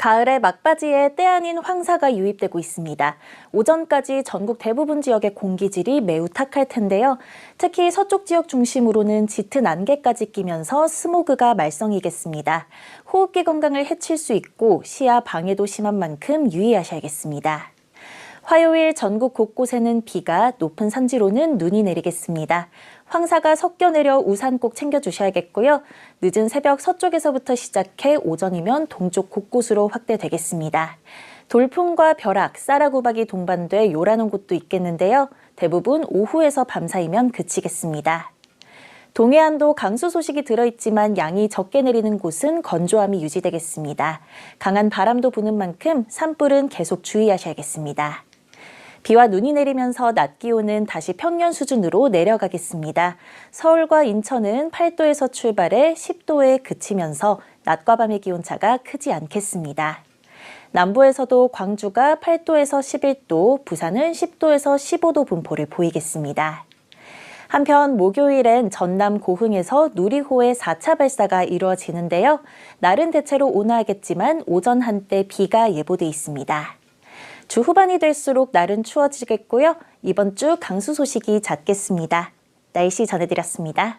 가을에 막바지에 때 아닌 황사가 유입되고 있습니다. 오전까지 전국 대부분 지역의 공기질이 매우 탁할 텐데요. 특히 서쪽 지역 중심으로는 짙은 안개까지 끼면서 스모그가 말썽이겠습니다. 호흡기 건강을 해칠 수 있고 시야 방해도 심한 만큼 유의하셔야겠습니다. 화요일 전국 곳곳에는 비가 높은 산지로는 눈이 내리겠습니다. 황사가 섞여 내려 우산 꼭 챙겨주셔야겠고요. 늦은 새벽 서쪽에서부터 시작해 오전이면 동쪽 곳곳으로 확대되겠습니다. 돌풍과 벼락, 쌀아구박이 동반돼 요란한 곳도 있겠는데요. 대부분 오후에서 밤사이면 그치겠습니다. 동해안도 강수 소식이 들어있지만 양이 적게 내리는 곳은 건조함이 유지되겠습니다. 강한 바람도 부는 만큼 산불은 계속 주의하셔야겠습니다. 비와 눈이 내리면서 낮 기온은 다시 평년 수준으로 내려가겠습니다. 서울과 인천은 8도에서 출발해 10도에 그치면서 낮과 밤의 기온차가 크지 않겠습니다. 남부에서도 광주가 8도에서 11도, 부산은 10도에서 15도 분포를 보이겠습니다. 한편 목요일엔 전남 고흥에서 누리호의 4차 발사가 이루어지는데요. 날은 대체로 온화하겠지만 오전 한때 비가 예보돼 있습니다. 주 후반이 될수록 날은 추워지겠고요. 이번 주 강수 소식이 잦겠습니다. 날씨 전해드렸습니다.